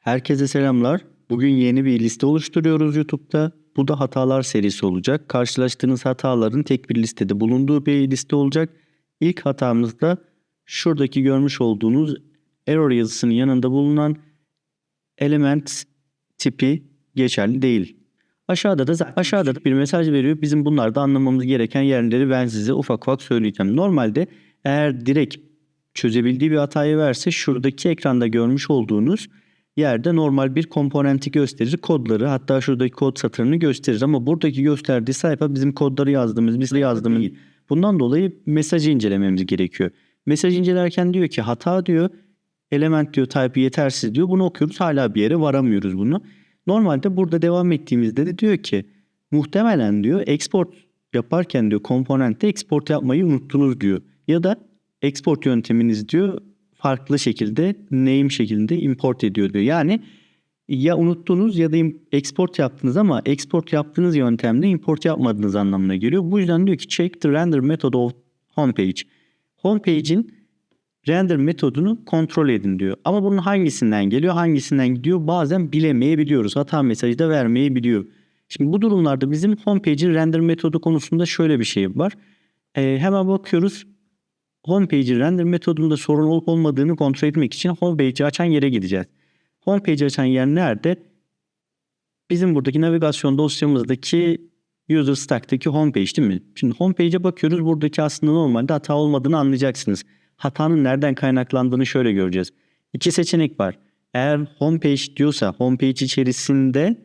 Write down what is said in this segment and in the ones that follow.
Herkese selamlar. Bugün yeni bir liste oluşturuyoruz YouTube'da. Bu da hatalar serisi olacak. Karşılaştığınız hataların tek bir listede bulunduğu bir liste olacak. İlk hatamızda şuradaki görmüş olduğunuz error yazısının yanında bulunan element tipi geçerli değil. Aşağıda da aşağıda da bir mesaj veriyor. Bizim bunlarda anlamamız gereken yerleri ben size ufak ufak söyleyeceğim. Normalde eğer direkt çözebildiği bir hatayı verse şuradaki ekranda görmüş olduğunuz yerde normal bir komponenti gösterir. Kodları hatta şuradaki kod satırını gösterir ama buradaki gösterdiği sayfa bizim kodları yazdığımız, biz yazdığımız değil. Bundan dolayı mesajı incelememiz gerekiyor. Mesaj incelerken diyor ki hata diyor element diyor type yetersiz diyor. Bunu okuyoruz hala bir yere varamıyoruz bunu. Normalde burada devam ettiğimizde de diyor ki muhtemelen diyor export yaparken diyor komponentte export yapmayı unuttunuz diyor. Ya da export yönteminiz diyor farklı şekilde name şeklinde import ediyor diyor. Yani ya unuttunuz ya da export yaptınız ama export yaptığınız yöntemle import yapmadığınız anlamına geliyor. Bu yüzden diyor ki check the render method of homepage. Homepage'in render metodunu kontrol edin diyor. Ama bunun hangisinden geliyor, hangisinden gidiyor bazen bilemeyebiliyoruz. Hata mesajı da vermeyebiliyor. Şimdi bu durumlarda bizim homepage'in render metodu konusunda şöyle bir şey var. Ee, hemen bakıyoruz. Homepage'in render metodunda sorun olup olmadığını kontrol etmek için homepage'i açan yere gideceğiz. Homepage'i açan yer nerede? Bizim buradaki navigasyon dosyamızdaki user stack'taki homepage değil mi? Şimdi homepage'e bakıyoruz. Buradaki aslında normalde hata olmadığını anlayacaksınız. Hatanın nereden kaynaklandığını şöyle göreceğiz. İki seçenek var. Eğer homepage diyorsa homepage içerisinde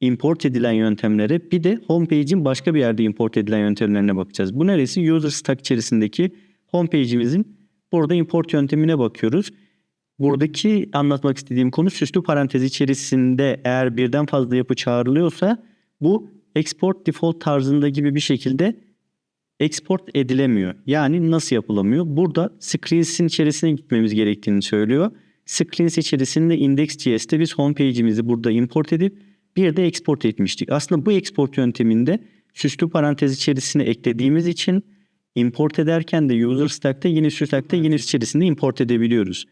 import edilen yöntemlere bir de homepage'in başka bir yerde import edilen yöntemlerine bakacağız. Bu neresi? User stack içerisindeki homepage'imizin burada import yöntemine bakıyoruz. Buradaki anlatmak istediğim konu süslü parantez içerisinde eğer birden fazla yapı çağrılıyorsa bu export default tarzında gibi bir şekilde export edilemiyor. Yani nasıl yapılamıyor? Burada screens'in içerisine gitmemiz gerektiğini söylüyor. Screens içerisinde index.js'te biz homepage'imizi burada import edip bir de export etmiştik. Aslında bu export yönteminde süslü parantez içerisine eklediğimiz için import ederken de user stack'ta yine süslü stack'ta yine içerisinde import edebiliyoruz.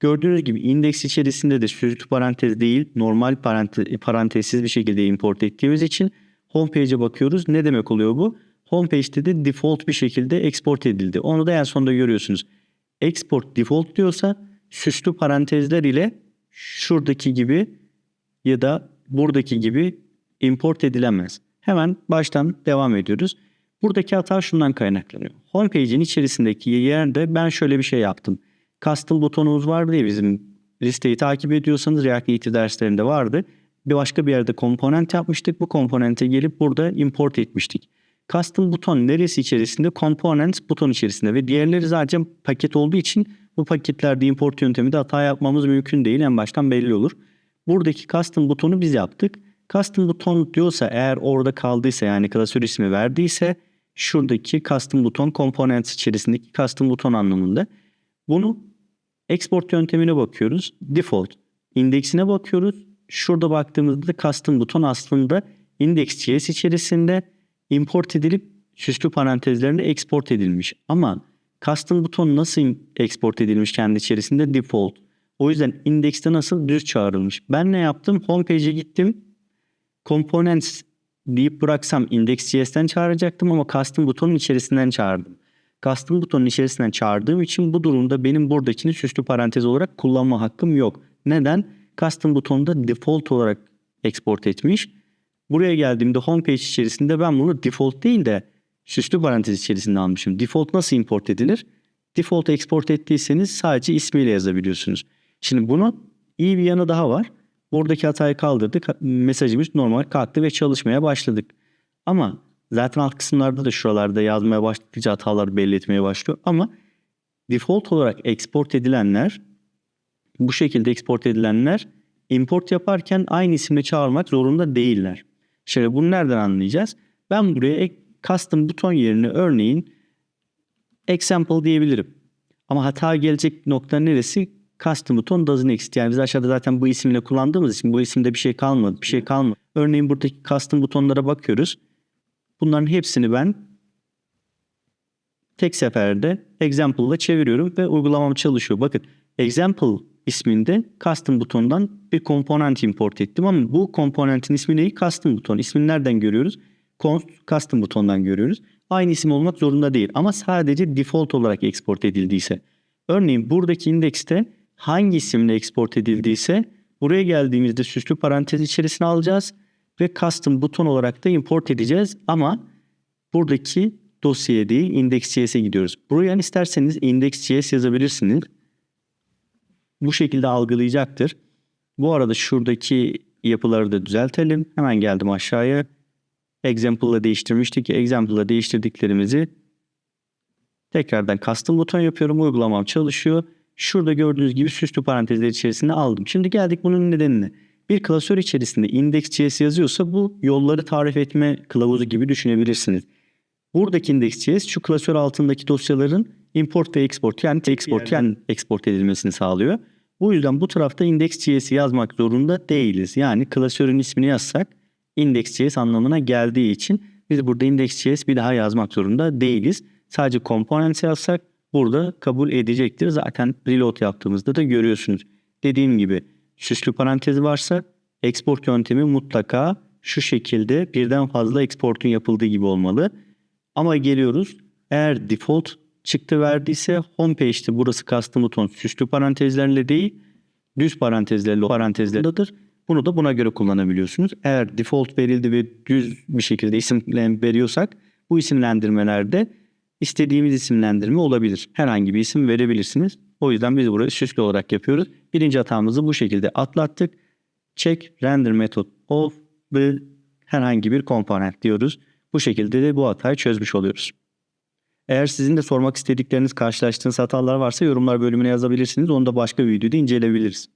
Gördüğünüz gibi index içerisinde de süslü parantez değil normal parantez, parantezsiz bir şekilde import ettiğimiz için homepage'e bakıyoruz. Ne demek oluyor bu? Homepage'de de default bir şekilde export edildi. Onu da en sonunda görüyorsunuz. Export default diyorsa süslü parantezler ile şuradaki gibi ya da buradaki gibi import edilemez. Hemen baştan devam ediyoruz. Buradaki hata şundan kaynaklanıyor. Homepage'in içerisindeki yerde ben şöyle bir şey yaptım. Custom butonumuz var diye bizim listeyi takip ediyorsanız React Native derslerinde vardı. Bir başka bir yerde komponent yapmıştık. Bu komponente gelip burada import etmiştik. Custom buton neresi içerisinde? Components buton içerisinde ve diğerleri zaten paket olduğu için bu paketlerde import yönteminde hata yapmamız mümkün değil. En baştan belli olur. Buradaki custom butonu biz yaptık. Custom buton diyorsa eğer orada kaldıysa yani klasör ismi verdiyse şuradaki custom buton components içerisindeki custom buton anlamında. Bunu export yöntemine bakıyoruz. Default indeksine bakıyoruz. Şurada baktığımızda custom buton aslında index.js içerisinde import edilip süslü parantezlerinde export edilmiş. Ama custom buton nasıl export edilmiş kendi içerisinde? Default. O yüzden indekste nasıl düz çağrılmış. Ben ne yaptım? Homepage'e gittim. Components deyip bıraksam index.js'ten çağıracaktım ama custom butonun içerisinden çağırdım. Custom butonun içerisinden çağırdığım için bu durumda benim buradakini süslü parantez olarak kullanma hakkım yok. Neden? Custom butonda default olarak export etmiş. Buraya geldiğimde homepage içerisinde ben bunu default değil de süslü parantez içerisinde almışım. Default nasıl import edilir? Default export ettiyseniz sadece ismiyle yazabiliyorsunuz. Şimdi bunun iyi bir yanı daha var. Buradaki hatayı kaldırdık. Mesajımız normal kalktı ve çalışmaya başladık. Ama zaten alt kısımlarda da şuralarda yazmaya başladıkça hatalar belli etmeye başlıyor. Ama default olarak export edilenler bu şekilde export edilenler import yaparken aynı isimle çağırmak zorunda değiller. Şöyle bunu nereden anlayacağız? Ben buraya custom buton yerine örneğin example diyebilirim. Ama hata gelecek nokta neresi? Custom buton doesn't exist. Yani biz aşağıda zaten bu isimle kullandığımız için bu isimde bir şey kalmadı. Bir şey kalmadı. Örneğin buradaki custom butonlara bakıyoruz. Bunların hepsini ben tek seferde example ile çeviriyorum ve uygulamam çalışıyor. Bakın example isminde custom butondan bir komponent import ettim ama bu komponentin ismi değil? Custom buton. İsmini nereden görüyoruz? Const custom butondan görüyoruz. Aynı isim olmak zorunda değil ama sadece default olarak export edildiyse. Örneğin buradaki indekste hangi isimle export edildiyse buraya geldiğimizde süslü parantez içerisine alacağız ve custom buton olarak da import edeceğiz ama buradaki dosyaya değil index.js'e gidiyoruz. Buraya isterseniz index.js yazabilirsiniz. Bu şekilde algılayacaktır. Bu arada şuradaki yapıları da düzeltelim. Hemen geldim aşağıya. Example'la değiştirmiştik. Example'la değiştirdiklerimizi tekrardan custom buton yapıyorum. Uygulamam çalışıyor. Şurada gördüğünüz gibi süslü parantezler içerisinde aldım. Şimdi geldik bunun nedenine. Bir klasör içerisinde index.js yazıyorsa bu yolları tarif etme kılavuzu gibi düşünebilirsiniz. Buradaki index.js şu klasör altındaki dosyaların import ve export yani export yani export edilmesini sağlıyor. Bu yüzden bu tarafta index.js'i yazmak zorunda değiliz. Yani klasörün ismini yazsak index.js anlamına geldiği için biz burada index.js bir daha yazmak zorunda değiliz. Sadece components yazsak burada kabul edecektir. Zaten reload yaptığımızda da görüyorsunuz. Dediğim gibi süslü parantezi varsa export yöntemi mutlaka şu şekilde birden fazla exportun yapıldığı gibi olmalı. Ama geliyoruz eğer default çıktı verdiyse homepage'de burası custom buton süslü parantezlerle değil düz parantezlerle parantezlerdedir. Bunu da buna göre kullanabiliyorsunuz. Eğer default verildi ve düz bir şekilde isim veriyorsak bu isimlendirmelerde istediğimiz isimlendirme olabilir. Herhangi bir isim verebilirsiniz. O yüzden biz burayı süslü olarak yapıyoruz. Birinci hatamızı bu şekilde atlattık. Check render method of ve herhangi bir komponent diyoruz. Bu şekilde de bu hatayı çözmüş oluyoruz. Eğer sizin de sormak istedikleriniz, karşılaştığınız hatalar varsa yorumlar bölümüne yazabilirsiniz. Onu da başka bir videoda inceleyebiliriz.